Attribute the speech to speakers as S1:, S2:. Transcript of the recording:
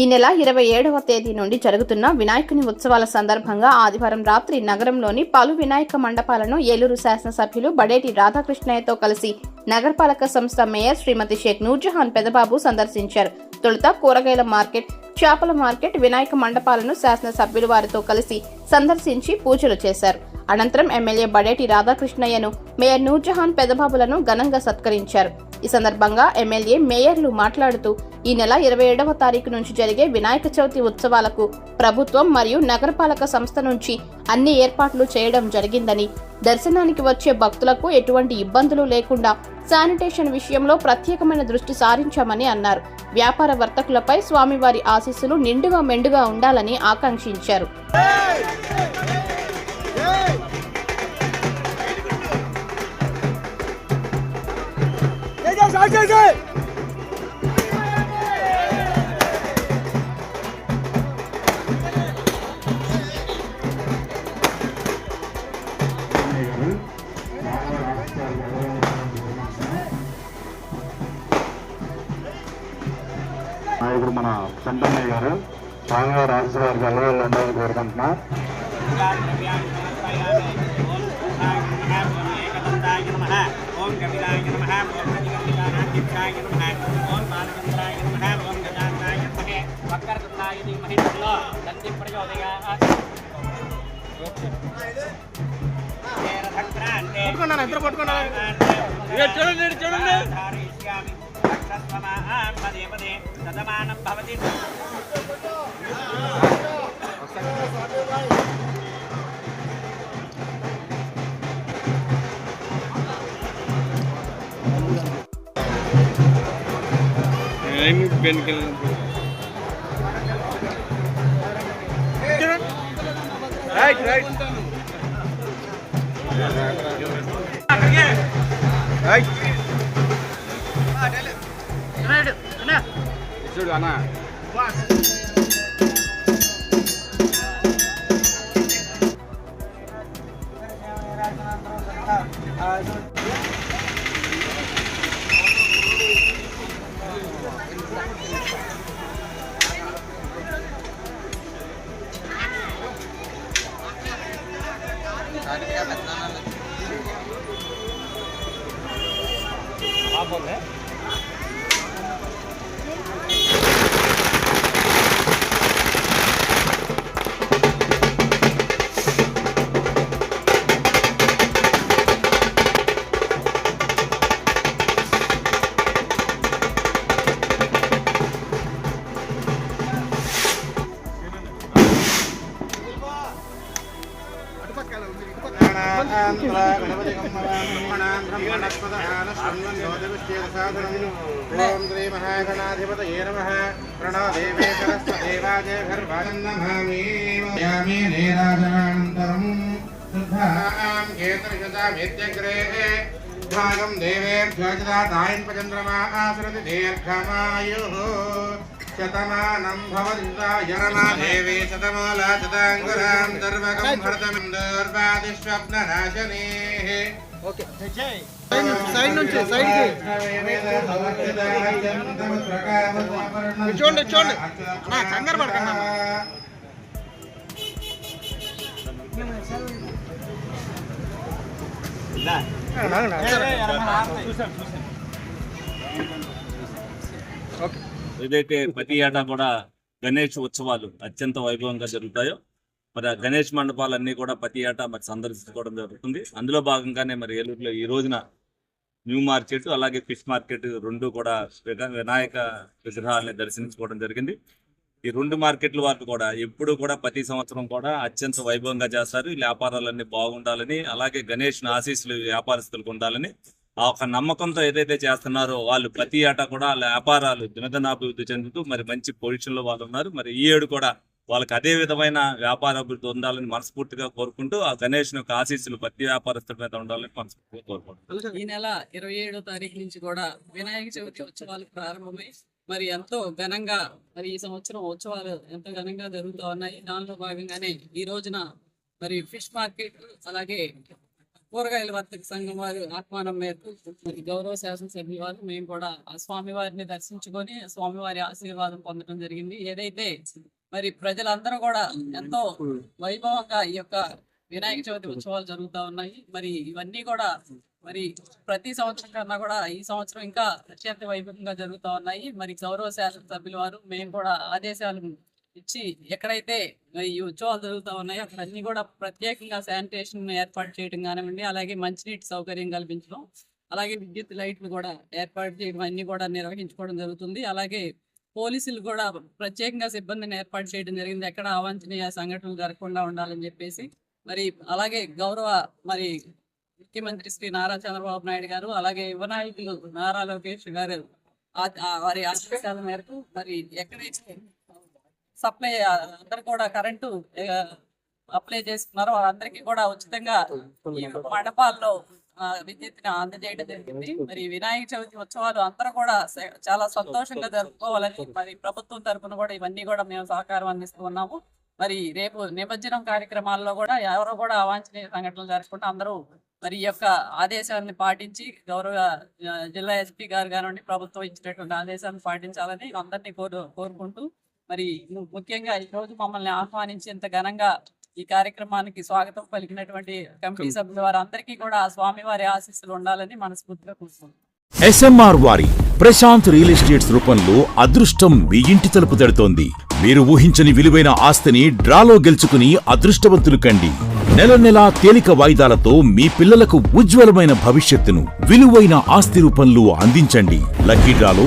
S1: ఈ నెల ఇరవై ఏడవ తేదీ నుండి జరుగుతున్న వినాయకుని ఉత్సవాల సందర్భంగా ఆదివారం రాత్రి నగరంలోని పలు వినాయక మండపాలను ఏలూరు శాసనసభ్యులు బడేటి రాధాకృష్ణయ్యతో కలిసి నగరపాలక సంస్థ మేయర్ శ్రీమతి షేక్ నూర్జహాన్ పెదబాబు సందర్శించారు. తొలుత కూరగాయల మార్కెట్ చేపల మార్కెట్ వినాయక మండపాలను శాసనసభ్యులు వారితో కలిసి సందర్శించి పూజలు చేశారు. అనంతరం ఎమ్మెల్యే బడేటి రాధాకృష్ణయ్యను మేయర్ నూర్జహాన్ పెదబాబులను ఘనంగా సత్కరించారు. ఈ సందర్భంగా ఎమ్మెల్యే మేయర్లు మాట్లాడుతూ ఈ నెల ఇరవై ఏడవ తారీఖు నుంచి జరిగే వినాయక చవితి ఉత్సవాలకు ప్రభుత్వం మరియు నగరపాలక సంస్థ నుంచి అన్ని ఏర్పాట్లు చేయడం జరిగిందని దర్శనానికి వచ్చే భక్తులకు ఎటువంటి ఇబ్బందులు లేకుండా శానిటేషన్ విషయంలో ప్రత్యేకమైన దృష్టి సారించామని అన్నారు. వ్యాపార వర్తకులపై స్వామివారి ఆశీస్సులు నిండుగా మెండుగా ఉండాలని ఆకాంక్షించారు.
S2: మానవేంద్రాయ నమః ఓం గజానాయ నమః వక్రతుండాయ ధీమహి తన్నో దంతి ప్రచోదయాత్ పట్టుకున్నాను ఇద్దరు పట్టుకున్నాను. చూడండి చూడండి. पदे पदे ददमानं भवति Ini bengkel. Right, right. Right. nè. Chơi đoán à? You. నమః ప్రణవ దేవే సరస్వదేవాజయ గర్భానందమామి యామి నీరాజనానంతరం శుద్ధాం కేతరిషదామేత్యగ్రే భాగం దేవేభ్యోజదాతాయన్పచంద్రమా ఆసరతి దీర్ఘమాయుః శతమానం భవతి యరమా దేవీ శతమూలా శతాంగురాం దర్వకం భరతం దూర్వాదిస్వప్ననాశనేః
S3: సైడ్ నుంచి సైడ్ చూడండి చూడండి అన్నా కంగారు పడకండి అన్న.
S4: ఏదైతే ప్రతి ఏటా కూడా గణేష్ ఉత్సవాలు అత్యంత వైభవంగా జరుగుతాయో మరి ఆ గణేష్ మండపాలన్నీ కూడా ప్రతి ఏటా మరి సందర్శించుకోవడం జరుగుతుంది. అందులో భాగంగానే మరి ఏలూరులో ఈ రోజున న్యూ మార్కెట్ అలాగే ఫిష్ మార్కెట్ రెండు కూడా వినాయక విగ్రహాలని దర్శించుకోవడం జరిగింది. ఈ రెండు మార్కెట్ల వారు కూడా ఎప్పుడు కూడా ప్రతి సంవత్సరం కూడా అత్యంత వైభవంగా చేస్తారు. ఈ వ్యాపారాలన్నీ బాగుండాలని అలాగే గణేష్ ఆశీస్సులు వ్యాపారస్తులకు ఉండాలని ఆ ఒక నమ్మకంతో ఏదైతే చేస్తున్నారో వాళ్ళు ప్రతి ఏటా కూడా వాళ్ళ వ్యాపారాలు దినదినాభివృద్ధి చెందుతూ మరి మంచి పొజిషన్లో వాళ్ళు ఉన్నారు. మరి ఈ ఏడు కూడా వాళ్ళకి అదే విధమైన వ్యాపార అభివృద్ధి ఉండాలని మనస్ఫూర్తిగా కోరుకుంటూ ఆ గణేష్ యొక్క ఆశీస్సులు ప్రతి వ్యాపారస్తుల మీద ఉండాలని మనస్ఫూర్తిగా కోరుకుంటున్నాను.
S5: ఈ నెల ఇరవై ఏడో తారీఖు నుంచి కూడా వినాయక చవితి ఉత్సవాలు ప్రారంభమై మరి ఎంతో ఘనంగా మరి ఈ సంవత్సరం ఉత్సవాలు ఎంతో ఘనంగా జరుగుతూ ఉన్నాయి. దానిలో భాగంగానే ఈ రోజున మరి ఫిష్ మార్కెట్ అలాగే కూరగాయల వర్తక సంఘం వారి ఆహ్వానం మేరకు మరి గౌరవ శాసనసభ్యుల వారు మేము కూడా ఆ స్వామివారిని దర్శించుకొని స్వామివారి ఆశీర్వాదం పొందడం జరిగింది. ఏదైతే మరి ప్రజలందరూ కూడా ఎంతో వైభవంగా ఈ యొక్క వినాయక చవితి ఉత్సవాలు జరుగుతూ ఉన్నాయి. మరి ఇవన్నీ కూడా మరి ప్రతి సంవత్సరం కన్నా కూడా ఈ సంవత్సరం ఇంకా అత్యంత వైభవంగా జరుగుతూ ఉన్నాయి. మరి గౌరవ శాసనసభ్యుల వారు మేము కూడా ఆదేశాలు ఇచ్చి ఎక్కడైతే ఈ ఉత్సవాలు జరుగుతూ ఉన్నాయో అక్కడ అన్ని కూడా ప్రత్యేకంగా శానిటేషన్ ఏర్పాటు చేయడం కానివ్వండి అలాగే మంచినీటి సౌకర్యం కల్పించడం అలాగే విద్యుత్ లైట్లు కూడా ఏర్పాటు చేయడం అన్ని కూడా నిర్వహించుకోవడం జరుగుతుంది. అలాగే పోలీసులు కూడా ప్రత్యేకంగా సిబ్బందిని ఏర్పాటు చేయడం జరిగింది. ఎక్కడ అవాంఛనీయ సంఘటనలు జరగకుండా ఉండాలని చెప్పేసి మరి అలాగే గౌరవ మరి ముఖ్యమంత్రి శ్రీ నారా చంద్రబాబు నాయుడు గారు అలాగే యువ నాయకులు నారా లోకేష్ గారు ఆ- వారి ఆశీర్వాదాల మేరకు మరి ఎక్కడైతే సప్లై అందరు కూడా కరెంటు అప్లై చేసుకున్నారో. అందరికి కూడా ఉచితంగా ఈ మండపాల్లో విద్యుత్ని అందజేయడం జరిగింది. మరి వినాయక చవితి ఉత్సవాలు అందరూ కూడా చాలా సంతోషంగా జరుపుకోవాలని మరి ప్రభుత్వం తరఫున కూడా ఇవన్నీ కూడా మేము సహకారం అందిస్తూ ఉన్నాము. మరి రేపు నిమజ్జనం కార్యక్రమాల్లో కూడా ఎవరు కూడా అవాంఛనీయ సంఘటనలు జరగకుండా అందరూ మరి ఈ యొక్క ఆదేశాన్ని పాటించి గౌరవ జిల్లా ఎస్పీ గారు కానివ్వండి ప్రభుత్వం ఇచ్చినటువంటి ఆదేశాన్ని పాటించాలని అందరినీ కోరు కోరుకుంటూ మరి ముఖ్యంగా ఈ రోజు మమ్మల్ని ఆహ్వానించి ఇంత ఘనంగా ఈ కార్యక్రమానికి స్వాగతం పలికినటువంటి కమిటీ సభ్యుల వారందరికీ కూడా ఆ స్వామివారి ఆశీస్సులు ఉండాలని మనస్ఫూర్తిగా కూర్చున్నాం
S6: ఎస్ఎంఆర్ వారి ప్రశాంత్ రియల్ ఎస్టేట్స్ రూపంలో అదృష్టం మీ ఇంటి తలుపు తడుతోంది. మీరు ఊహించని విలువైన ఆస్తిని డ్రాలో గెలుచుకుని అదృష్టవంతులు కండి. నెల నెలా తేలిక వాయిదాలతో మీ పిల్లలకు ఉజ్వలమైన భవిష్యత్తును విలువైన ఆస్తి రూపంలో అందించండి. లక్కీ డ్రాలో